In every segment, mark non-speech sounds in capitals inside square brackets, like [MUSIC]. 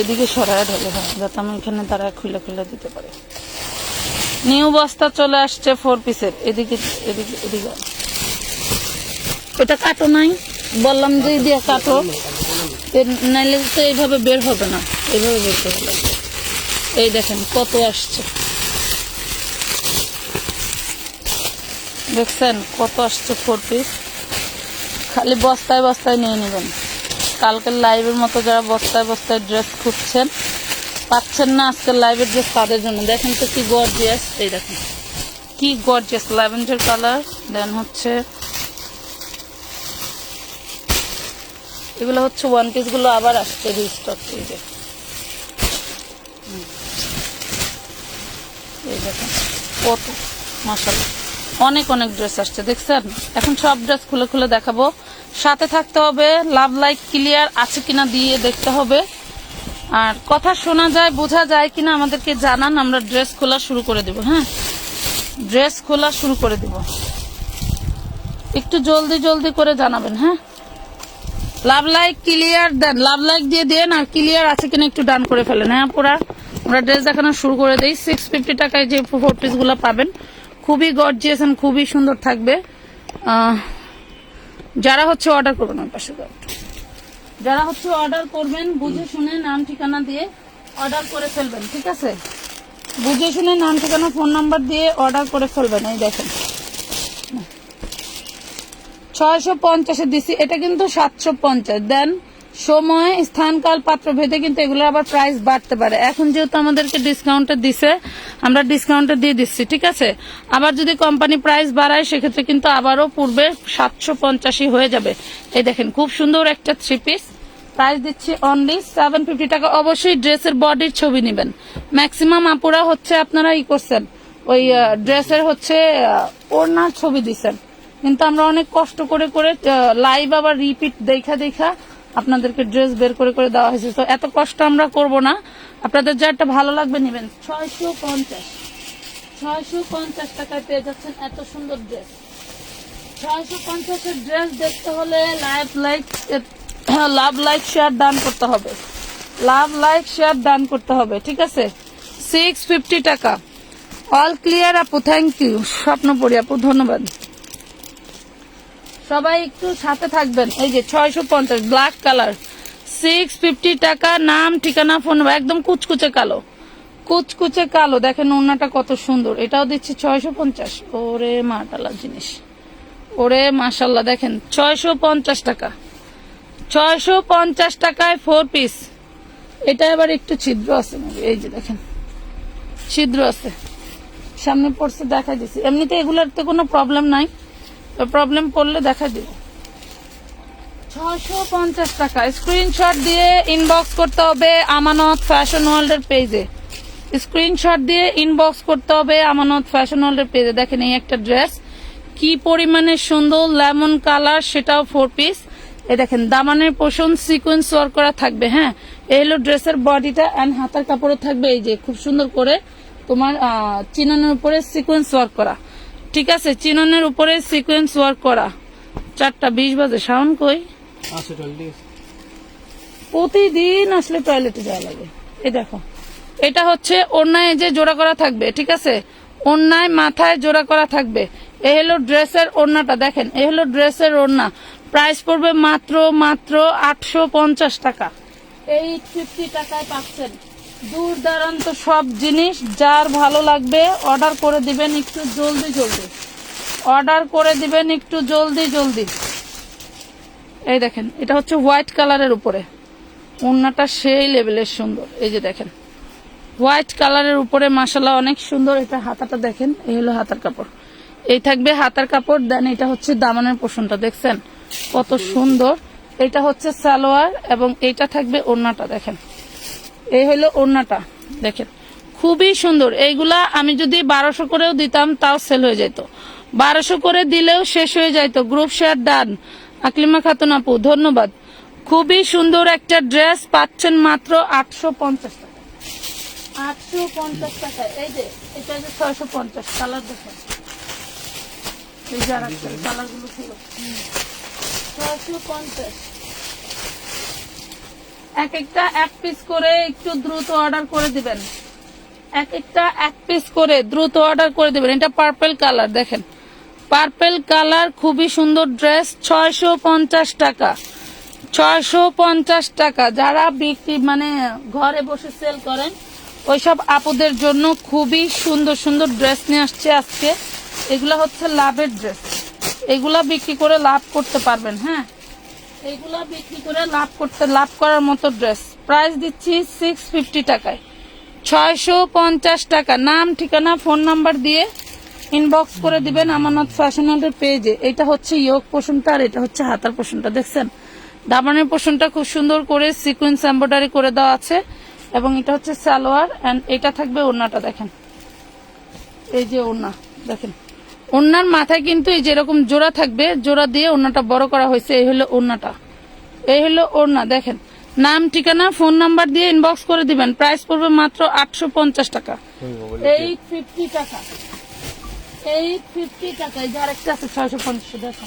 এদিকে সরায় ঢেলে, হয়, যাতে আমি এখানে তারা খুলে খুলে দিতে পারে। নিউ বস্তা চলে আসছে ফোর পিসের এদিকে এদিকে এদিকে। এটা কাটো নাই। বললাম যে দিয়ে কাটো। নাইলে তো এইভাবে বের হবে না। এইভাবে বের করে লাগবে এই দেখেন কত আসছে। দেখছেন কত আসছে ফোর পিস খালি বস্তায় বস্তায় নিয়ে নেবেন। কালকের লাইভের মতো যারা বস্তায় বস্তায় ড্রেস খুঁজছেন, পাচ্ছেন না আজকের লাইভের ড্রেস তাদের জন্য। দেখেন তো কি গর্জিয়াস এই দেখেন। কি গর্জিয়াস ল্যাভেন্ডার কালার দেন হচ্ছে এগুলো হচ্ছে ওয়ান পিসগুলো আবার আসছে রিস্টক এই যে। এই দেখেন, কত অনেক অনেক ড্রেস আসছে, দেখছেন? এখন সব ড্রেস খুলে খুলে দেখাবো। সাথে থাকতে হবে লাভ লাইক ক্লিয়ার আছে কিনা দিয়ে দেখতে হবে। আর কথা শোনা যায়, বোঝা যায় কিনা, আমাদেরকে জানান, আমরা ড্রেস খোলা শুরু করে দেব হ্যাঁ? ড্রেস খোলা শুরু করে দেব। একটু জলদি জলদি করে জানাবেন হ্যাঁ? লাভ লাইক ক্লিয়ার দেন লাভ লাইক দিয়ে দেন, আর ক্লিয়ার আছে কিনা একটু ডান করে ফেলেন হ্যাঁ পুরা আমরা ড্রেস দেখানো শুরু করে দিই সিক্স ফিফটি টাকায় যে ফোর পিসগুলো পাবেন, খুবই গর্জিয়াস খুবই সুন্দর থাকবে। যারা হচ্ছে অর্ডার করবেন ওই পাশে যারা হচ্ছে অর্ডার করবেন, বুঝে শুনে নাম ঠিকানা দিয়ে অর্ডার করে ফেলবেন, ঠিক আছে? বুঝে শুনে নাম ঠিকানা ফোন নাম্বার দিয়ে অর্ডার করে ফেলবেন, এই দেখেন। ছয়শো পঞ্চাশে দিছি, এটা কিন্তু সাতশো পঞ্চাশ। দেন সময় স্থানকাল পাত্র ভেদে কিন্তু এগুলো আবার প্রাইস বাড়তে পারে। এখন যেহেতু আমাদেরকে ডিসকাউন্টে দিছে, আমরা ডিসকাউন্টে দিয়ে দিচ্ছি, ঠিক আছে? আবার যদি কোম্পানি প্রাইস বাড়ায়, সেক্ষেত্রে কিন্তু আবারও পূর্বে সাতশো পঞ্চাশই হয়ে যাবে। এই দেখেন, খুব সুন্দর একটা থ্রি পিস প্রাইস দিচ্ছি অনলি সেভেন ফিফটি টাকা। অবশ্যই ড্রেসের বডির ছবি নেবেন। ম্যাক্সিমাম আপুরা হচ্ছে আপনারা ই করছেন, ওই ড্রেসের হচ্ছে ওড়নার ছবি দিচ্ছেন। কিন্তু আমরা অনেক কষ্ট করে করে লাইভ আবার রিপিট দেখা দেখা আপনাদেরকে ড্রেস বের করে করে দেওয়া হয়েছে। তো এত কষ্ট আমরা করব না। আপনাদের যা একটা ভালো লাগবে নেবেন। ছয়শো পঞ্চাশ। ছয়শো পঞ্চাশ টাকায় পেয়ে যাচ্ছেন এত সুন্দর ড্রেস ছয়শো পঞ্চাশের ড্রেস দেখতে হলে live like love like share দান করতে হবে। লাভ লাইক শেয়ার দান করতে হবে, ঠিক আছে? সিক্স ফিফটি টাকা। অল ক্লিয়ার আপু থ্যাংক ইউ স্বপ্নপুরি আপু, ধন্যবাদ। সবাই একটু সাথে থাকবেন। এই যে ছয়শো পঞ্চাশ ব্ল্যাক কালার সিক্স ফিফটি টাকা, নাম, ঠিকানা ফোন একদম কুচকুচে কালো। কুচকুচে কালো, দেখেন ওনাটা কত সুন্দর। এটাও দিচ্ছি ছয়শো পঞ্চাশ। ওরে মাটালা জিনিস। ওরে মাসাল্লাহ দেখেন, ছয়শো পঞ্চাশ টাকা। ছয়শো পঞ্চাশ টাকায় ফোর পিস এটা এবার একটু ছিদ্র আছে? এই যে দেখেন, ছিদ্র আছে। সামনে পড়ছে দেখা দিছি এমনিতে এগুলোর তো কোনো প্রবলেম নাই। প্রবলেম পড়লে দেখা দিব ছশো পঞ্চাশ টাকা। স্ক্রিনশট দিয়ে ইনবক্স করতে হবে আমানত ফ্যাশন ওয়ার্ল্ডের পেজে স্ক্রিনশট দিয়ে ইনবক্স করতে হবে আমানত ফ্যাশন ওয়ার্ল্ডের পেজে দেখেন এই একটা ড্রেস কি পরিমাণে সুন্দর লেমন কালার সেটাও ফোর পিস এ দেখেন, দামানের পোষণ সিকোয়েন্স ওয়ার্ক করা থাকবে হ্যাঁ? এই হলো ড্রেসের বডিটা অ্যান্ড হাতার কাপড়ও থাকবে। এই যে, খুব সুন্দর করে তোমার চিনানোর উপরে সিকোয়েন্স ওয়ার্ক করা। ঠিক আছে চিননের উপরে সিকোয়েন্স ওয়ার্ক করা। চারটা বিশ বাজে শাওন কই? প্রতিদিন আসলে টয়লেটে যাওয়া লাগে। এই দেখো এটা হচ্ছে অন্যায় যে জোড়া করা থাকবে ঠিক আছে? অন্যায় মাথায় জোড়া করা থাকবে। এ হলো ড্রেসের ওড়নাটা দেখেন এ হলো ড্রেসের ওড়না। প্রাইস পড়বে মাত্র মাত্র আটশো পঞ্চাশ টাকা। এইট ফিফটি টাকায় পাচ্ছেন। দূর দারান্ত সব জিনিস যার ভালো লাগবে অর্ডার করে দিবেন একটু জলদি জলদি। অর্ডার করে দিবেন একটু জলদি জলদি। এই দেখেন, এটা হচ্ছে হোয়াইট কালারের উপরে। ওড়নাটা সেই লেভেলের সুন্দর। এই যে দেখেন হোয়াইট কালারের উপরে মাসালা অনেক সুন্দর। এটা হাতাটা দেখেন, এই হলো হাতার কাপড়। এই থাকবে হাতার কাপড় দেন এটা হচ্ছে দামানের পোষণটা, দেখছেন? কত সুন্দর। এটা হচ্ছে সালোয়ার এবং এটা থাকবে ওড়নাটা দেখেন। এই হলো ওড়নাটা, দেখেন। খুবই সুন্দর। এইগুলা আমি যদি বারোশো করেও দিতাম, তাও সেল হয়ে যেত বারোশো করে দিলেও শেষ হয়ে যেত group share done Aklima Khatun আপু, ধন্যবাদ। খুবই সুন্দর একটা ড্রেস পাচ্ছেন মাত্র আটশো পঞ্চাশ টাকা। আটশো পঞ্চাশ টাকা। এই যে, এটা যে ছয়শো পঞ্চাশ কালার দেখেন। এই যে আর কালারগুলো ছিল। ছয়শো পঞ্চাশ। এক একটা এক পিস করে একটু দ্রুত অর্ডার করে দিবেন। এক একটা এক পিস করে দ্রুত অর্ডার করে দিবেন। এটা পার্পেল কালার দেখেন। পার্পেল কালার খুবই সুন্দর ড্রেস ছয়শো পঞ্চাশ টাকা। ছয়শো পঞ্চাশ টাকা। যারা বিক্রি মানে ঘরে বসে সেল করেন, ওইসব আপুদের জন্য খুবই সুন্দর সুন্দর ড্রেস নিয়ে আসছে আজকে। এগুলা হচ্ছে লাভের ড্রেস এগুলা বিক্রি করে লাভ করতে পারবেন হ্যাঁ? এগুলা বিক্রি করে লাভ করতে, লাভ করার মতো ড্রেস প্রাইস দিচ্ছি সিক্স ফিফটি টাকায়। ছয়শো পঞ্চাশ টাকা। নাম, ঠিকানা ফোন নাম্বার দিয়ে ইনবক্স করে দিবেন আমানত ফ্যাশনের পেজে এটা হচ্ছে ইয়োগ পোষণটা আর এটা হচ্ছে হাতার পোষণটা, দেখছেন? দামানের পোষণটা খুব সুন্দর করে সিকুয়েন্স এম্ব্রয়ডারি করে দেওয়া আছে এবং এটা হচ্ছে সালোয়ার অ্যান্ড এটা থাকবে ওড়নাটা, দেখেন। এই যে ওড়না, দেখেন। ওড়নার মাথায় কিন্তু এই যেরকম জোড়া থাকবে, জোড়া দিয়ে ওড়নাটা বড় করা হয়েছে, এই হলো ওড়নাটা এই হলো ওড়না দেখেন। নাম, ঠিকানা, ফোন নাম্বার দিয়ে ইনবক্স করে দিবেন। প্রাইস পড়বে মাত্র আটশো পঞ্চাশ টাকা। এইট ফিফটি টাকা। এইট ফিফটি টাকা। এই যে আরেকটা আছে, ছয়শো পঞ্চাশ, দেখো।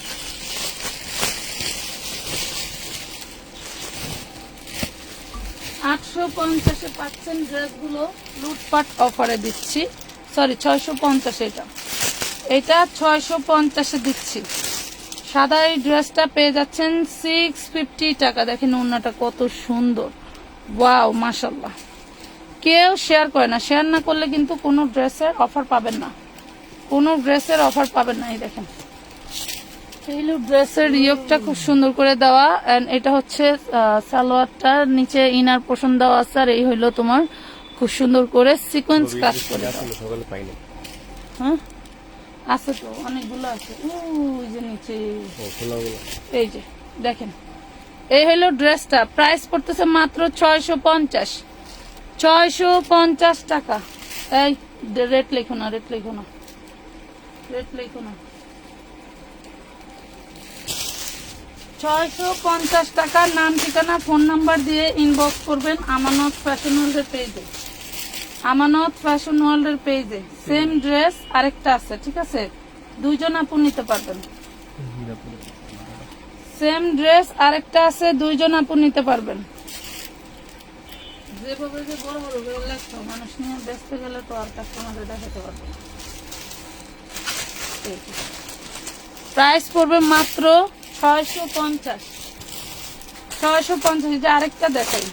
আটশো পঞ্চাশে পাচ্ছেন ড্রেসগুলো লুটপাট অফারে দিচ্ছি। সরি ছয়শো পঞ্চাশ এটা। এটা ছয়শো পঞ্চাশে দিচ্ছি। সাদা এই ড্রেসটা পেয়ে যাচ্ছেন সিক্স ফিফটি টাকা। দেখেন ওড়নাটা কত সুন্দর। ওয়াও মাসাল্লাহ কেউ শেয়ার করে না। শেয়ার না করলে কিন্তু কোনো ড্রেসের অফার পাবেন না। কোনো ড্রেসের অফার পাবেন না এই দেখেন। এইগুলো ড্রেসের ইয়োগটা খুব সুন্দর করে দেওয়া। এন্ড এটা হচ্ছে সালোয়ারটা নিচে ইনার পোষণ দেওয়া আছে। আর এই হইল তোমার খুব সুন্দর করে সিকোয়েন্স কাজ করে। হ্যাঁ? আছে তো অনেকগুলো আছে। ওই যে নিচে। এই যে দেখেন। এই হলো ড্রেসটা প্রাইস পড়তেছে মাত্র ছয়শো পঞ্চাশ। ছয়শো পঞ্চাশ টাকা। এই রেট লেখো না রেট লেখো না। রেট লেখো না। ছয়শো পঞ্চাশ টাকা নাম ঠিকানা ফোন নাম্বার দিয়ে ইনবক্স করবেন আমানত ফ্যাশন ওয়ার্ল্ডের পেজে আমানত ফ্যাশন ওয়ার্ল্ডের পেজে। সেম ড্রেস আরেকটা আছে, ঠিক আছে? দুইজন আপু নিতে পারবেন। সেম ড্রেস আরেকটা আছে, দুইজন আপু নিতে পারবেন। যে মানুষ নিয়ে ব্যস্ত গেলে তো আর কাস্টমারদের দেখাতে পারবে প্রাইস পড়বে মাত্র ছয়শো পঞ্চাশ। ছয়শো পঞ্চাশ আরেকটা দেখাই।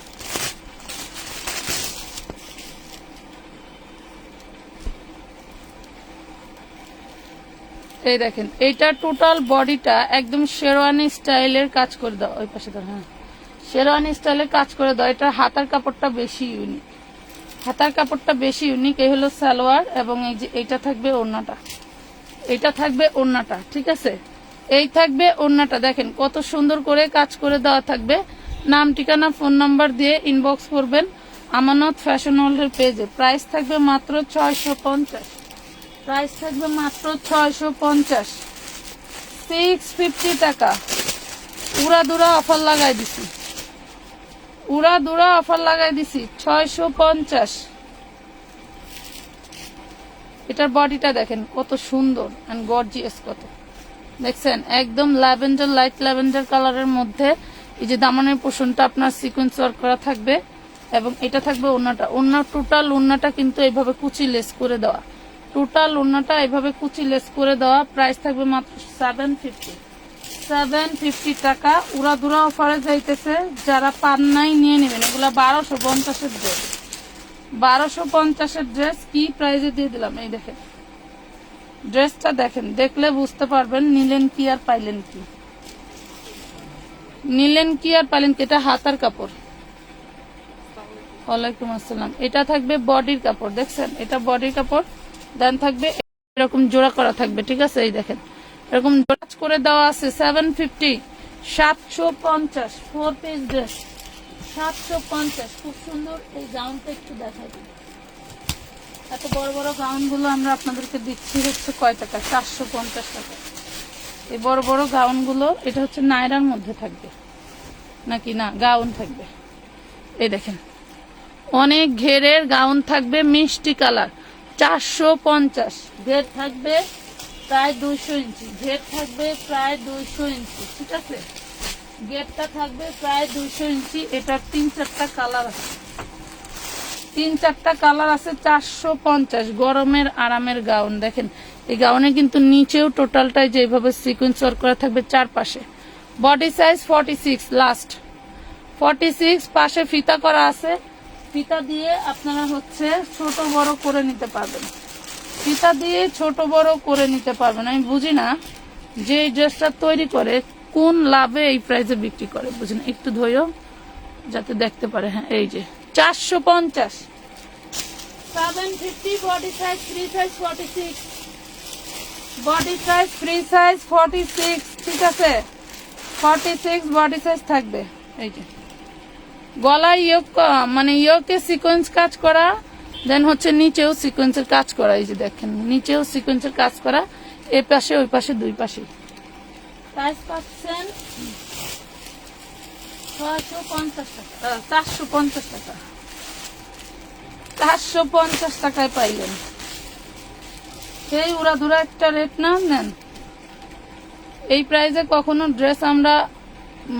এই দেখেন, এইটা টোটাল বডিটা একদম শেরওয়ানি স্টাইলের কাজ করে দাও ওই পাশে দাও হ্যাঁ। শেরওয়ানি স্টাইলের কাজ করে দাও এটা হাতার কাপড়টা বেশি ইউনিক হাতার কাপড়টা বেশি ইউনিক এই হলো সালোয়ার এবং এই যে এইটা থাকবে ওড়নাটা। এটা থাকবে ওড়নাটা, ঠিক আছে? এই থাকবে ওড়নাটা, দেখেন কত সুন্দর করে কাজ করে দেওয়া থাকবে। নাম, ঠিকানা ফোন নাম্বার দিয়ে ইনবক্স করবেন। আমানত ফ্যাশন ওয়ার্ল্ডের পেজে প্রাইস থাকবে মাত্র ছয়শো পঞ্চাশ। প্রাইস থাকবে মাত্র ছয়শো পঞ্চাশ। সিক্স ফিফটি টাকা। উড়া দুরা অফার লাগাই দিছি। উড়া দুরা অফার লাগাই দিছি, ছয়শো পঞ্চাশ। এটার বডিটা দেখেন কত সুন্দর অ্যান্ড গর্জিয়াস কত। দেখছেন? একদম ল্যাভেন্ডার, লাইট ল্যাভেন্ডার কালারের মধ্যে এই যে দামানের পোষণটা আপনার সিকোয়েন্স ওয়ার্ক করা থাকবে এবং এটা থাকবে ওন্নাটা ওন্না টোটাল ওন্নাটা কিন্তু এইভাবে কুচি লেস করে দেওয়া। টোটাল ওন্নাটা এইভাবে কুচি লেস করে দেওয়া। প্রাইস থাকবে মাত্র সেভেন ফিফটি সেভেন ফিফটি টাকা। উড়াধুরা অফারে যাইতেছে। যারা পান নাই নিয়ে নেবেন, এগুলা বারোশো পঞ্চাশের ড্রেস বারোশো পঞ্চাশের ড্রেস কি প্রাইজে দিয়ে দিলাম? এই দেখেন। ড্রেসটা দেখেন, দেখলে বুঝতে পারবেন নিলেন কি আর পাইলেন কি। নিলেন কি আর পাইলেন কি? এটা হাতার কাপড়। ওয়ালাইকুম আসসালাম। এটা থাকবে বডির কাপড়, দেখছেন? এটা বডির কাপড়। দেন থাকবে, এরকম জোড়া করা থাকবে, ঠিক আছে? এই দেখেন, এরকম জোড়া করে দেওয়া আছে সেভেন ফিফটি সাতশো পঞ্চাশ ফোর পিস ড্রেস সাতশো পঞ্চাশ, খুব সুন্দর এই গাউনটা একটু দিই। এত বড় বড় গাউনগুলো আমরা আপনাদেরকে দিচ্ছি হচ্ছে কয় টাকা? চারশো পঞ্চাশ টাকা। এই বড় বড় গাউনগুলো এটা হচ্ছে নায়রার মধ্যে থাকবে। নাকি না? গাউন থাকবে। এই দেখেন, অনেক ঘেরের গাউন থাকবে, মিষ্টি কালার। চারশো পঞ্চাশ। ঘের থাকবে প্রায় দুইশো ইঞ্চি। ঘের থাকবে প্রায় দুইশো ইঞ্চি, ঠিক আছে? গেটটা থাকবে প্রায় দুইশো ইঞ্চি। এটার তিন চারটা কালার আছে। তিন চারটা কালার আছে চারশো পঞ্চাশ। গরমের আরামের গাউন, দেখেন। এই গাউনে কিন্তু নিচেও টোটালটাই যেভাবে সিকুয়েন্স ওয়ার্ক করা থাকবে চারপাশে। Body size forty six last forty six পাশে ফিতা করা আছে। ফিতা দিয়ে আপনারা হচ্ছে ছোট বড় করে নিতে পারবেন। ফিতা দিয়ে ছোট বড় করে নিতে পারবেন। আমি বুঝি না যে ড্রেসটা তৈরি করে কোন লাভে এই প্রাইসে বিক্রি করে। বুঝি না একটু ধৈর্য যাতে দেখতে পারে। হ্যাঁ এই যে চারশো পঞ্চাশ। Seven fifty body size free size forty six body size free size forty six ঠিক আছে? ফর্টি সিক্স বডি সাইজ থাকবে। এই যে। গলায় ইয়োক মানে ইয়োকে সিকোয়েন্স কাজ করা দেন হচ্ছে নিচেও সিকোয়েন্সের কাজ করা এই যে দেখেন নিচেও সিকোয়েন্সের কাজ করা এ পাশে ওই পাশে দুই পাশে। প্রাইস পাচ্ছেন ছয়শো পঞ্চাশ টাকা। চারশো পঞ্চাশ টাকা। চারশো পঞ্চাশ টাকায় পাইলেন। সেই উড়াধুরা একটা রেট না নেন। এই প্রাইসে কখনো ড্রেস আমরা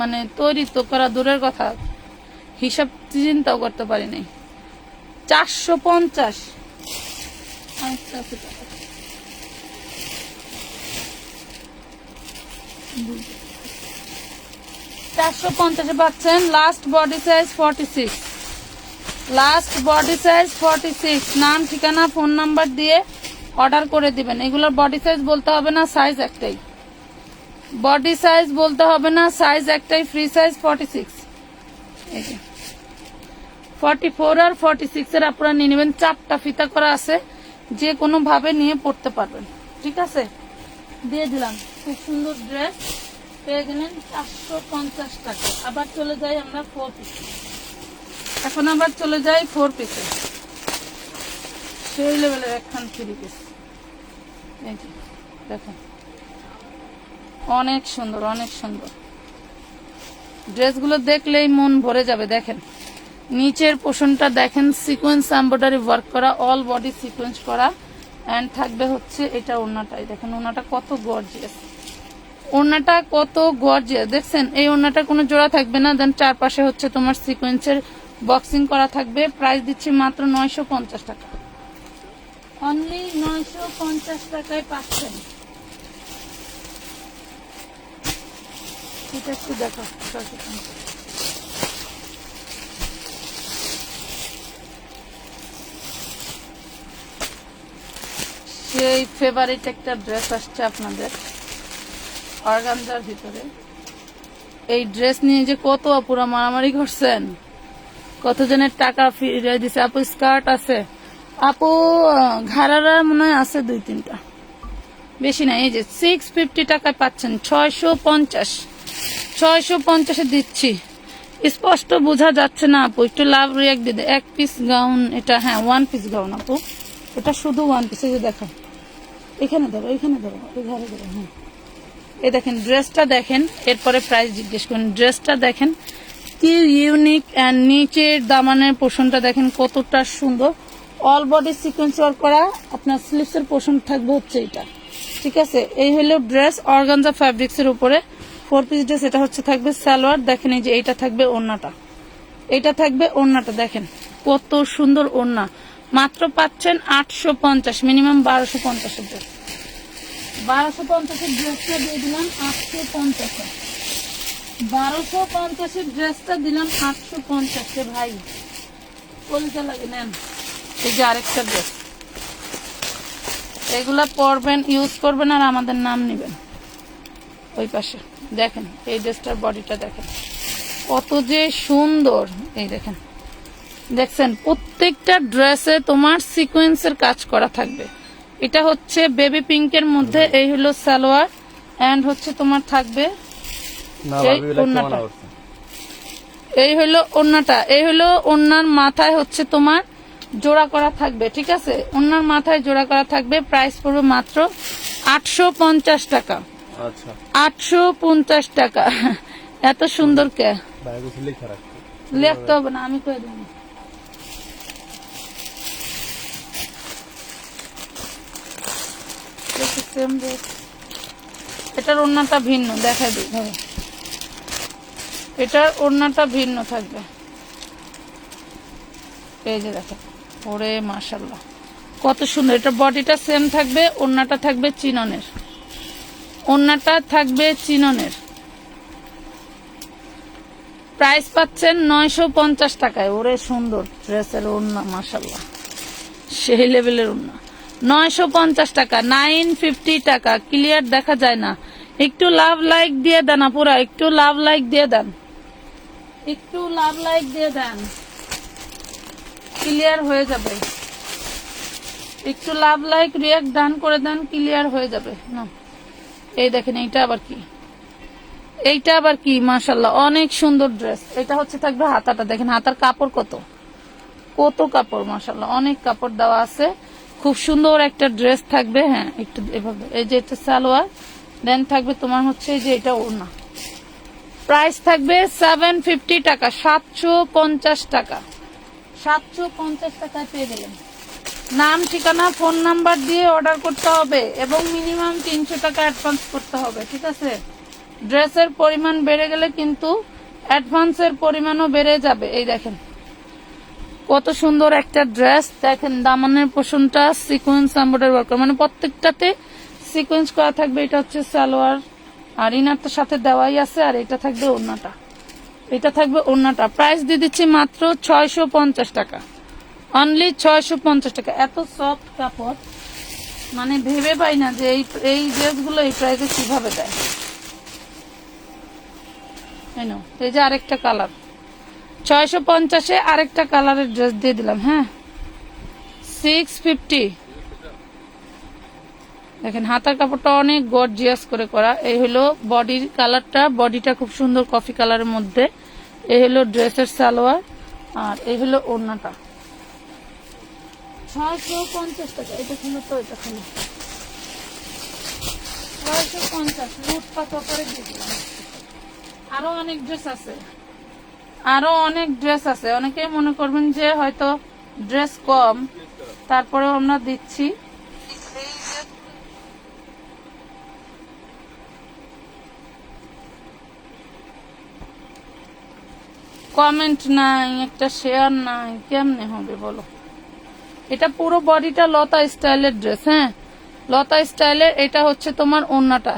মানে তৈরি তো করা দূরের কথা। হিসাব চিন্তাও করতে পারি নাই। চারশো পঞ্চাশ। আচ্ছা, আচ্ছা, টাকা। চারশো পঞ্চাশে পাচ্ছেন last body size forty six last body size forty six নাম ঠিকানা ফোন নাম্বার দিয়ে অর্ডার করে দিবেন। এগুলোর বডি সাইজ বলতে হবে না সাইজ একটাই। বডি সাইজ বলতে হবে না সাইজ একটাই free size forty six forty four আর ফর্টি সিক্স এর আপনারা নিয়ে নেবেন। চারটা ফিতা করা আছে। যে কোনো ভাবে নিয়ে পড়তে পারবেন। ঠিক আছে? দিয়ে দিলাম। খুব সুন্দর ড্রেস পেয়ে গেলেন চারশো পঞ্চাশ টাকা। আবার চলে যাই আমরা ফোর পিস এখন আবার চলে যাই ফোর পিসে সেই লেভেলের একখান থ্রি পিস দেখুন। অনেক সুন্দর অনেক সুন্দর। ড্রেসগুলো দেখলেই মন ভরে যাবে, দেখেন। নিচের পোষণটা দেখেন সিকোয়েন্স এম্ব্রয়ডারি ওয়ার্ক করা অল বডি সিকোয়েন্স করা অ্যান্ড থাকবে হচ্ছে এটা ওড়নাটাই। দেখেন ওনাটা কত গর্জিয়াস ওড়নাটা কত গর্জিয়াস দেখছেন, এই ওড়নাটা কোনো জোড়া থাকবে না দেন চারপাশে হচ্ছে তোমার সিকোয়েন্সের বক্সিং করা থাকবে। প্রাইস দিচ্ছি মাত্র নয়শো পঞ্চাশ টাকা। অনলি নয়শো পঞ্চাশ টাকায় পাচ্ছেন। এটা একটু দেখো সেই ফেভারিট একটা ড্রেস আসছে আপনাদের অর্গানজার ভিতরে। এই ড্রেস নিয়ে যে কত আপুরা মারামারি করছেন, কতজনের টাকা ফিরে দিছে। আপু স্কার্ট আছে। আপু, ঘাড়ারা মনে হয় আছে দুই, তিনটা। বেশি না, এই যে সিক্স ফিফটি টাকায় পাচ্ছেন, ছয়শো পঞ্চাশ। ছয়শো পঞ্চাশে দিচ্ছি। স্পষ্ট বোঝা যাচ্ছে না আপু, একটু লাভ রিয়াক্ট দিতে এক পিস গাউন এটা হ্যাঁ ওয়ান পিস গাউন আপু। এটা শুধু ওয়ান পিস এই যে দেখো। এখানে ধরো এখানে ধরো ঘরে ধরো হ্যাঁ। এই দেখেন, ড্রেসটা দেখেন, এরপরে প্রাইস জিজ্ঞেস করেন। ড্রেসটা দেখেন, কি ইউনিক অ্যান্ড নিচের দামানের পোষণটা দেখেন, কতটা সুন্দর। অল বডি সিকোয়েন্স ওয়ার্ক করা, আপনার স্লিপসের পোষণ থাকবে হচ্ছে এটা ঠিক আছে? এই হলো ড্রেস অর্গানজা ফ্যাব্রিক্সের উপরে। ফোর পিস ড্রেস এটা হচ্ছে থাকবে সালোয়ার। দেখেন এই যে, এইটা থাকবে ওড়নাটা। এটা থাকবে ওড়নাটা, দেখেন। কত সুন্দর ওড়না। মাত্র পাচ্ছেন আটশো পঞ্চাশ মিনিমাম বারোশো পঞ্চাশের ড্রেস বারোশো পঞ্চাশের ড্রেসটা দিয়ে দিলাম আটশো পঞ্চাশে বারোশো পঞ্চাশের ড্রেসটা দিলাম আটশো পঞ্চাশে ভাই। কলিটা লাগে, নেন। এই যে আরেকটা ড্রেস এগুলা পরবেন ইউজ করবেন আর আমাদের নাম নেবেন। ওই পাশে। দেখেন, এই ড্রেসটার বডিটা দেখেন। কত যে সুন্দর। এই দেখেন। দেখছেন প্রত্যেকটা ড্রেসে তোমার সিকোয়েন্সের কাজ করা থাকবে। এটা হচ্ছে বেবি পিঙ্কের মধ্যে এই হলো সালোয়ার এন্ড হচ্ছে তোমার থাকবে এই। এই হলো ওড়নাটা এই হলো ওড়নার মাথায় হচ্ছে তোমার জোড়া করা থাকবে ঠিক আছে? ওড়নার মাথায় জোড়া করা থাকবে প্রাইস পড়বে মাত্র আটশো পঞ্চাশ টাকা। আচ্ছা। আটশো পঞ্চাশ টাকা। [LAUGHS] এত সুন্দর কে? লিখতে হবে না আমি করে দেবো। সেম এটার ওড়নাটা ভিন্ন, দেখাই দিই, ধরো। এটার ওড়নাটা ভিন্ন থাকবে। এই যে দেখেন ওরে মাশাল্লাহ কত সুন্দর এটা বডিটা সেম থাকবে, ওড়নাটা থাকবে চিননের। ওড়নাটা থাকবে চিননের। প্রাইস পাচ্ছেন নয়শো পঞ্চাশ টাকায়, ওরে সুন্দর, ড্রেসের ওড়না মাশাল্লাহ সেই লেভেলের ওড়না। নয়শো পঞ্চাশ টাকা নাইন ফিফটি টাকা। ক্লিয়ার দেখা যায় না। একটু লাভ লাইক দিয়ে দেন আপুরা, একটু লাভ লাইক দিয়ে দেন। একটু লাভ লাইক দিয়ে দেন। ক্লিয়ার হয়ে যাবে। একটু লাভ লাইক রিয়াক্ট ডান করে দেন ক্লিয়ার হয়ে যাবে। না। এই দেখেন, এইটা আবার কি? এইটা আবার কি? মাশাল্লাহ অনেক সুন্দর ড্রেস এটা হচ্ছে থাকবে হাতাটা। দেখেন, হাতার কাপড় কত? কত কাপড় মাশাল্লাহ অনেক কাপড় দেওয়া আছে। খুব সুন্দর একটা ড্রেস থাকবে হ্যাঁ একটু এভাবে। এই যে এটা সালোয়ার দেন থাকবে তোমার হচ্ছে এই যে এটা ওড়না। প্রাইস থাকবে সেভেন ফিফটি টাকা, সাতশো পঞ্চাশ টাকা। সাতশো পঞ্চাশ টাকায় পেয়ে গেলেন। নাম, ঠিকানা ফোন নাম্বার দিয়ে অর্ডার করতে হবে এবং মিনিমাম তিনশো টাকা অ্যাডভান্স করতে হবে, ঠিক আছে? ড্রেসের পরিমাণ বেড়ে গেলে কিন্তু অ্যাডভান্সের পরিমাণও বেড়ে যাবে। এই দেখেন কত সুন্দর একটা ড্রেস দেখেন দামানের পোষণটা সিকোয়েন্স এম্বয়ডারি ওয়ার্ক মানে প্রত্যেকটাতে সিকোয়েন্স করা থাকবে। এটা হচ্ছে সালোয়ার। আর ইনারটার সাথে দেওয়াই আছে, আর এটা থাকবে ওড়নাটা। এটা থাকবে ওড়নাটা। প্রাইস দিয়ে দিচ্ছি মাত্র ছয়শো পঞ্চাশ টাকা। অনলি ছয়শো পঞ্চাশ টাকা। এত সফট কাপড়। মানে ভেবে পাই না যে এই এই ড্রেসগুলো এই প্রাইসে কীভাবে দেয়। এই এই যে আরেকটা কালার ছয়শো পঞ্চাশে আরেকটা কালারের ড্রেস দিয়ে দিলাম হ্যাঁ? সিক্স ফিফটি দেখেন, হাতার কাপড়টা অনেক গর্জিয়াস করে করা। এই হলো বডির কালারটা। বডিটা খুব সুন্দর কফি কালারের মধ্যে। এই হলো ড্রেসের সালোয়ার। আর এই হলো ওড়নাটা। ছয়শো পঞ্চাশ টাকা। এটা খুলো তো, এটা খুলো ছয়শো পঞ্চাশ। দিয়ে দিলাম। আরও অনেক ড্রেস আছে। আরও অনেক ড্রেস আছে। অনেকেই মনে করবেন যে হয়তো ড্রেস কম, তারপরেও আমরা দিচ্ছি। কমেন্ট নাই, একটা শেয়ার নাই, কেমনে হবে বলো? এটা পুরো বডিটা লতা স্টাইলের ড্রেস হ্যাঁ? লতা স্টাইলের এটা হচ্ছে তোমার ওড়নাটা।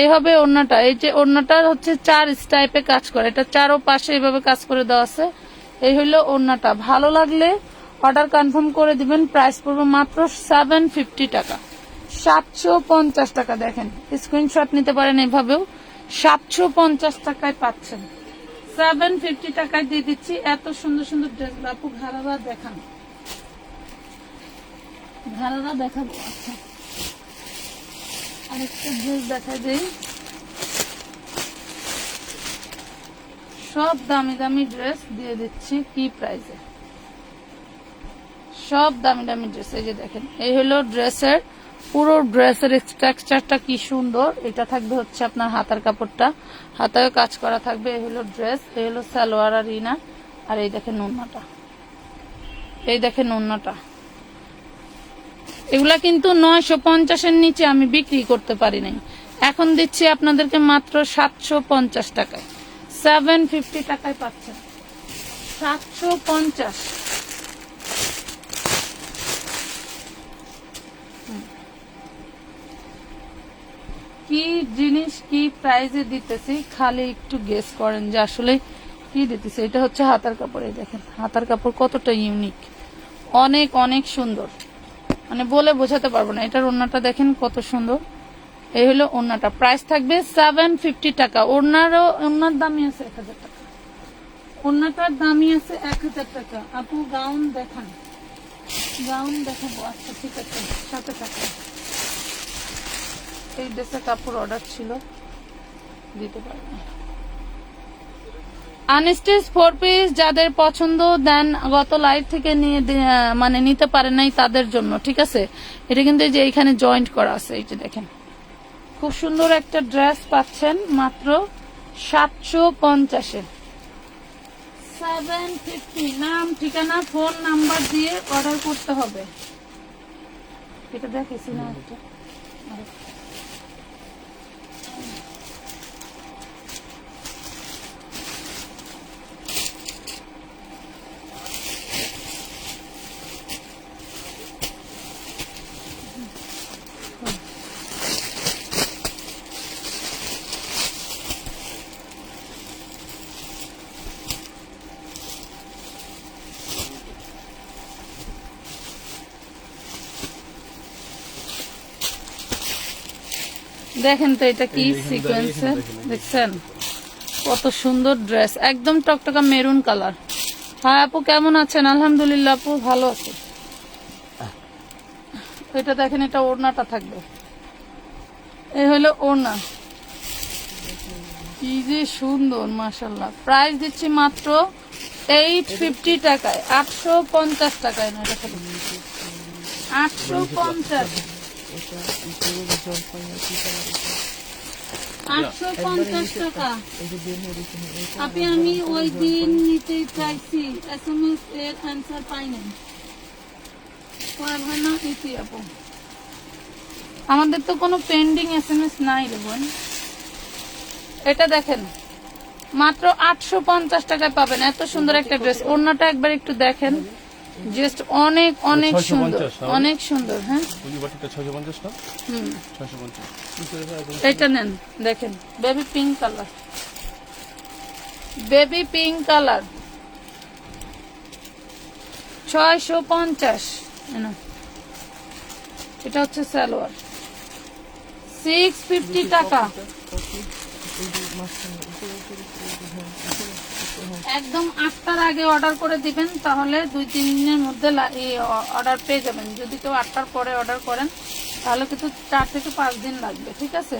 এই হবে ওড়নাটা। এই যে ওড়নাটা হচ্ছে চার স্টাইপে কাজ করে। এটা চারো পাশে এইভাবে কাজ করে দেওয়া আছে। এই হলো ওড়নাটা। ভালো লাগলে অর্ডার কনফার্ম করে দিবেন। প্রাইস পড়বে মাত্র সেভেন ফিফটি টাকা। সাতশো পঞ্চাশ টাকা দেখেন। স্ক্রিনশট নিতে পারেন এভাবেও। সাতশো পঞ্চাশ টাকায় পাচ্ছেন। সেভেন ফিফটি টাকায় দিয়ে দিচ্ছি। এত সুন্দর সুন্দর ড্রেস বাপু ঘাড়ারা দেখান। ঘাড়ারা দেখাবো। আচ্ছা। আরেকটা ড্রেস দেখা দেই সব দামি দামি ড্রেস দিয়ে দিচ্ছি কি প্রাইসে সব দামি দামি ড্রেস এই যে দেখেন, এই হলো ড্রেসের পুরো ড্রেসের স্ট্রাকচারটা কি সুন্দর। এটা থাকবে হচ্ছে আপনার হাতার কাপড়টা। হাতায় কাজ করা থাকবে, এই হলো ড্রেস এই হলো সালোয়ার আর ইনা আর এই দেখেন ওন্নাটা এই দেখেন ওন্নাটা এগুলা কিন্তু নয়শো পঞ্চাশের নিচে আমি বিক্রি করতে পারি নাই। এখন দিচ্ছি আপনাদেরকে মাত্র সাতশো পঞ্চাশ টাকায়। সেভেন ফিফটি টাকায় পাচ্ছেন। সাতশো পঞ্চাশ। কি জিনিস, কি প্রাইজে দিতেছি, খালি একটু গেস করেন যে আসলে কি দিতেছি। এটা হচ্ছে হাতার কাপড়, এই দেখেন, হাতার কাপড় কতটা ইউনিক অনেক অনেক সুন্দর। মানে বলে বোঝাতে পারব না। এটার ওড়নাটা দেখেন কত সুন্দর। এই হলো ওড়নাটা। প্রাইস থাকবে সেভেন ফিফটি টাকা। ওড়নারও, ওড়নার দামই আছে এক হাজার টাকা। ওড়নাটার দামই আছে এক হাজার টাকা। আপু গাউন দেখান। গাউন দেখাবো। আচ্ছা ঠিক আছে। সাথে টাকা এই ড্রেসের কাপড় অর্ডার ছিল। দিতে পারব। আনস্টিচ ফোর পিস যাদের পছন্দ দেন গত লাইভ থেকে নিয়ে মানে নিতে পারে নাই তাদের জন্য, ঠিক আছে? এটা কিন্তু যে এইখানে জয়েন্ট করা আছে, এই যে দেখেন। খুব সুন্দর একটা ড্রেস পাচ্ছেন মাত্র সাতশো পঞ্চাশে সেভেন ফিফটি নাম, ঠিকানা ফোন নাম্বার দিয়ে অর্ডার করতে হবে। এটা দেখেছি না একটা দেখেন তো এটা কি সিকোয়েন্সের। দেখছেন? কত সুন্দর ড্রেস একদম টকটকা মেরুন কালার হ্যাঁ আপু কেমন আছেন? আলহামদুলিল্লাহ আপু ভালো আছে। এটা দেখেন এটা ওড়নাটা থাকবে। এই হলো ওড়না। কি যে সুন্দর মাসাল্লাহ প্রাইস দিচ্ছি মাত্র এইট ফিফটি টাকায় আটশো পঞ্চাশ টাকায়। না এটা আটশো পঞ্চাশ। আটশো পঞ্চাশ টাকা। আপনি আমি ওই দিন নিতে চাইছি এস এম এস এর অ্যান্সার পাই নাই। পরে না নিতে আপু আমাদের তো কোনো পেন্ডিং এস এম এস নাই রে বোন। এটা দেখেন মাত্র আটশো পঞ্চাশ টাকায় পাবেন এত সুন্দর একটা ড্রেস অন্যটা একবার একটু দেখেন। জাস্ট অনেক অনেক সুন্দর অনেক সুন্দর হ্যাঁ? এটা নেন দেখেন baby pink colour baby pink colour ছয়শো পঞ্চাশ এটা হচ্ছে সালোয়ার। সিক্স ফিফটি টাকা। একদম আটটার আগে অর্ডার করে দিবেন, তাহলে দুই, তিন দিনের মধ্যে অর্ডার পেয়ে যাবেন। যদি কেউ আটটার পরে অর্ডার করেন, তাহলে কিন্তু চার থেকে পাঁচ দিন লাগবে, ঠিক আছে?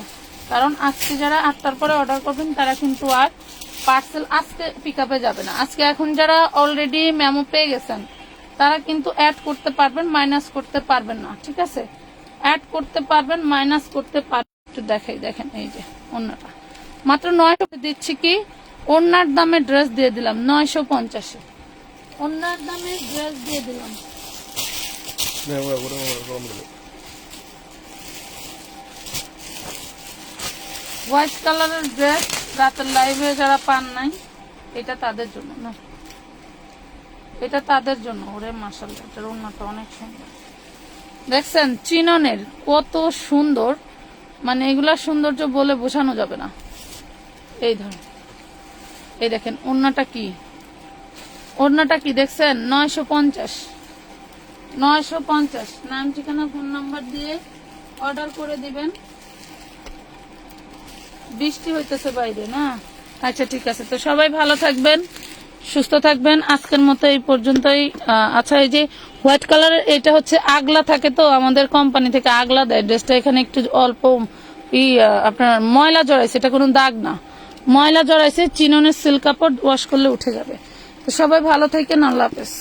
কারণ আজকে যারা আটটার পরে অর্ডার করবেন, তারা কিন্তু আর পার্সেল আজকে পিক আপে যাবে না। আজকে এখন যারা অলরেডি মেমো পেয়ে গেছেন, তারা কিন্তু অ্যাড করতে পারবেন মাইনাস করতে পারবেন না, ঠিক আছে? অ্যাড করতে পারবেন মাইনাস করতে পারবেন। একটু দেখাই, দেখেন এই যে, অন্যটা। মাত্র নয়শো দিচ্ছি কি? অন্যার দামে ড্রেস দিয়ে দিলাম নয়শো পঞ্চাশে। অন্যার দামে ড্রেস দিয়ে দিলাম। হোয়াইট কালারের ড্রেস রাতের লাইভে যারা পান নাই এটা তাদের জন্য না? এটা তাদের জন্য ওরে মাসাল্লাহ এটার অন্যটা অনেক সুন্দর। দেখছেন চিননের কত সুন্দর মানে এগুলা সৌন্দর্য বলে বোঝানো যাবে না। এই ধরুন। এই দেখেন, ওড়নাটা কি? ওড়নাটা কি দেখছেন? নয়শো পঞ্চাশ। নয়শো পঞ্চাশ। নাম, ঠিকানা, ফোন নাম্বার দিয়ে অর্ডার করে দিবেন। বৃষ্টি হইতেছে বাইরে, না? আচ্ছা ঠিক আছে। তো সবাই ভালো থাকবেন, সুস্থ থাকবেন। আজকের মতো এই পর্যন্তই। আচ্ছা এই যে হোয়াইট কালারের এটা হচ্ছে আগলা থাকে তো? আমাদের কোম্পানি থেকে আগলা দেয়। ড্রেসটা এখানে একটু অল্প ই আপনার ময়লা জড়াইছে এটা কোনো দাগ না। ময়লা জড়াইছে, চিননের সিল্ক কাপড় ওয়াশ করলে উঠে যাবে। তো সবাই ভালো থাকেন, আল্লাহ হাফেজ।